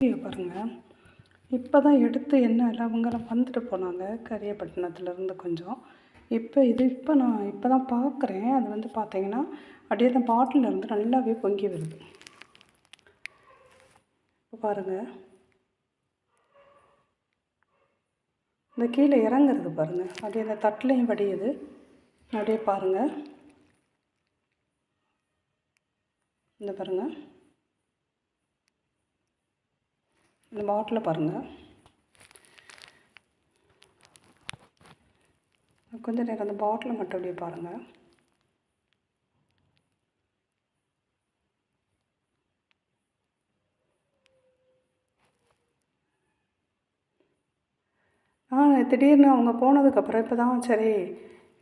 Video பாருங்கள் இப்போ தான் எடுத்து என்ன அவங்கெல்லாம் வந்துட்டு போனாங்க கரியப்பட்டினத்துலேருந்து கொஞ்சம். இப்போ இது இப்போ நான் இப்போ தான் பார்க்குறேன் அது வந்து பார்த்தீங்கன்னா அப்படியே அந்த பாட்டிலேருந்து நல்லாவே பொங்கி வருது. இப்போ பாருங்கள் இந்த கீழே இறங்குறது பாருங்கள் அப்படியே அந்த தட்டிலையும் வடியுது. அப்படியே பாருங்கள் இந்த பாருங்கள் இந்த பாட்டில் பாருங்கள் கொஞ்சம் நேரம் அந்த பாட்டிலை மட்டும் அப்படியே பாருங்கள் ஆ திடீர்னு அவங்க போனதுக்கப்புறம் இப்போ தான் சரி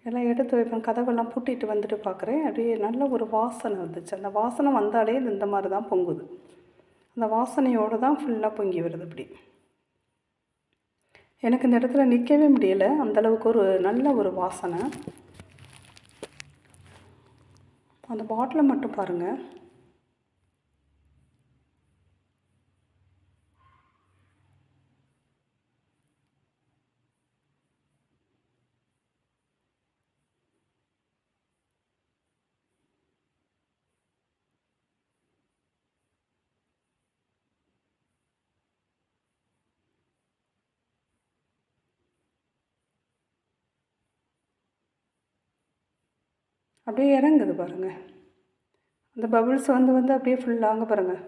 எல்லாம் எடுத்து வைப்பேன் கதவெல்லாம் பூட்டிட்டு வந்துட்டு பார்க்குறேன் அப்படியே நல்ல ஒரு வாசனை வந்துச்சு. அந்த வாசனை வந்தாலே இந்த மாதிரி தான் பொங்குது. அந்த வாசனையோடு தான் ஃபுல்லாக பொங்கி வருது இப்படி. எனக்கு இந்த இடத்துல நிற்கவே முடியலை. அந்தளவுக்கு ஒரு நல்ல ஒரு வாசனை. அந்த பாட்டிலை மட்டும் பாருங்கள் அப்படியே இறங்குது பாருங்கள் அந்த பபுள்ஸ் வந்து வந்து அப்படியே ஃபுல்லாக அங்கே பாருங்கள்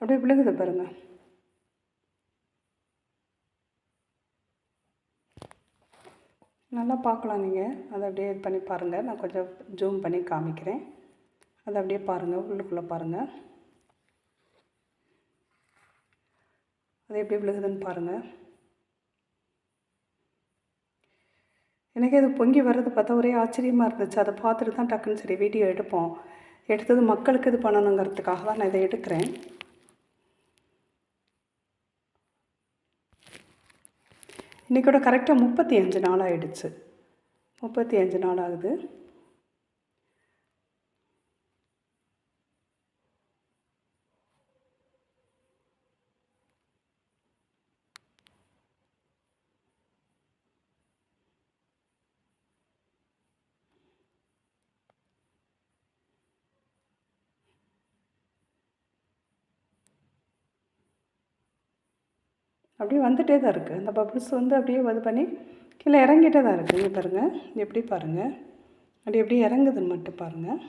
அப்படியே விழுகுது பாருங்கள் நல்லா பார்க்கலாம் நீங்கள் அதை அப்படியே இது பண்ணி பாருங்கள் நான் கொஞ்சம் ஜூம் பண்ணி காமிக்கிறேன். அதை அப்படியே பாருங்கள் உள்ளுக்குள்ளே பாருங்கள் அது எப்படி விழுகுதுன்னு பாருங்கள் எனக்கு அது பொங்கி வர்றது பார்த்தா ஒரே ஆச்சரியமாக இருந்துச்சு. அதை பார்த்துட்டு தான் டக்குன்னு சரி வீடியோ எடுப்போம். எடுத்தது மக்களுக்கு இது பண்ணணுங்கிறதுக்காக தான் நான் இதை எடுக்கிறேன். இன்றைக்கூட கரெக்டாக முப்பத்தி அஞ்சு நாள் ஆகிடுச்சு முப்பத்தி அஞ்சு நாள் ஆகுது. அப்படியே வந்துகிட்டே தான் இருக்குது அந்த பபுள்ஸ் வந்து அப்படியே இது பண்ணி கீழே இறங்கிட்டே தான் இருக்குது இங்கே பாருங்கள் எப்படி பாருங்கள் அப்படி எப்படி இறங்குதுன்னு மட்டும் பாருங்கள்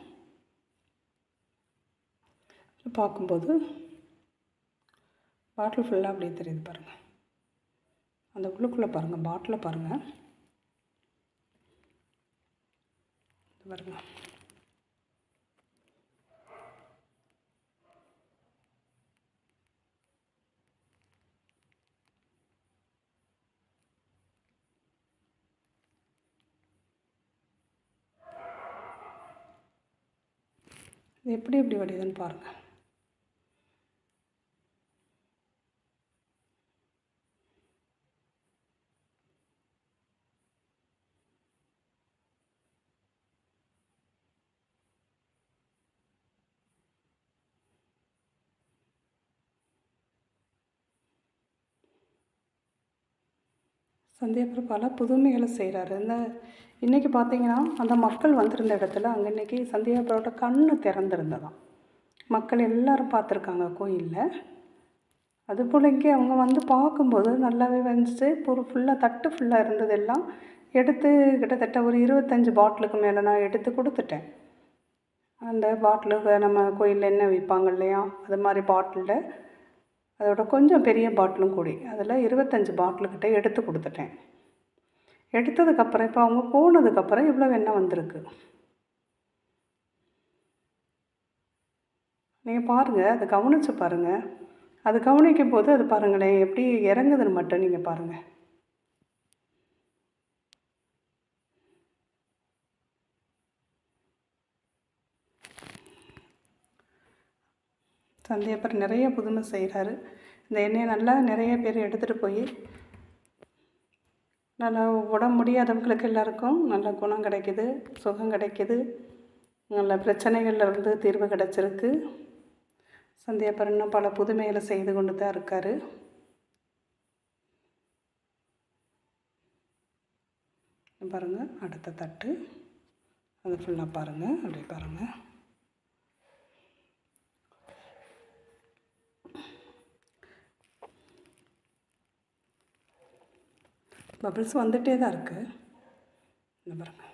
பார்க்கும்போது பாட்டில் ஃபுல்லாக அப்படியே தெரியுது பாருங்கள் அந்த உள்ளுக்குள்ளே பாருங்கள் பாட்டிலை பாருங்கள் பாருங்கள் எப்படி எப்படி வடியுதுன்னு பாருங்கள் சந்தியாபுரம் பல புதுமைகளை செய்கிறாரு இந்த இன்றைக்கி பார்த்தீங்கன்னா அந்த மக்கள் வந்திருந்த இடத்துல அங்கே இன்றைக்கி சந்தியாபுரோட கண் திறந்திருந்ததாம். மக்கள் எல்லோரும் பார்த்துருக்காங்க கோயிலில். அதுபோல் இங்கே அவங்க வந்து பார்க்கும்போது நல்லாவே வந்துச்சு. ஒரு ஃபுல்லாக தட்டு ஃபுல்லாக இருந்ததெல்லாம் எடுத்து கிட்டத்தட்ட ஒரு இருபத்தஞ்சி பாட்டிலுக்கு மேலே நான் எடுத்து கொடுத்துட்டேன். அந்த பாட்டிலு நம்ம கோயிலில் என்ன விற்பாங்க இல்லையா? அது மாதிரி பாட்டிலில். அதோட கொஞ்சம் பெரிய பாட்டிலும் கூடி. அதில் இருபத்தஞ்சி பாட்டிலுக்கிட்ட எடுத்து கொடுத்துட்டேன். எடுத்ததுக்கப்புறம் இப்போ அவங்க போனதுக்கப்புறம் இவ்வளோ எண்ணெய் வந்திருக்கு. நீங்கள் பாருங்கள் அதை கவனித்து பாருங்கள் அது கவனிக்கும் போது அது பாருங்களேன் எப்படி இறங்குதுன்னு மட்டும் நீங்கள் பாருங்கள் சந்தியப்பர் நிறைய புதுமை செய்கிறாரு இந்த எண்ணெயை நல்லா நிறைய பேர் எடுத்துகிட்டு போய் நல்லா உடம்பு முடியாதவங்களுக்கு எல்லாருக்கும் நல்ல குணம் கிடைக்கிது சுகம் கிடைக்கிது. நல்ல பிரச்சனைகளில் இருந்து தீர்வு கிடச்சிருக்கு. சந்தியாபர் பல புதுமைகளை செய்து கொண்டு தான் இருக்கார். பாருங்கள் அடுத்த தட்டு. அது ஃபுல்லாக பாருங்கள் அப்படியே பாருங்கள் பபிள்ஸ் வந்துகிட்டே தான் இருக்குது இந்த பாருங்கள்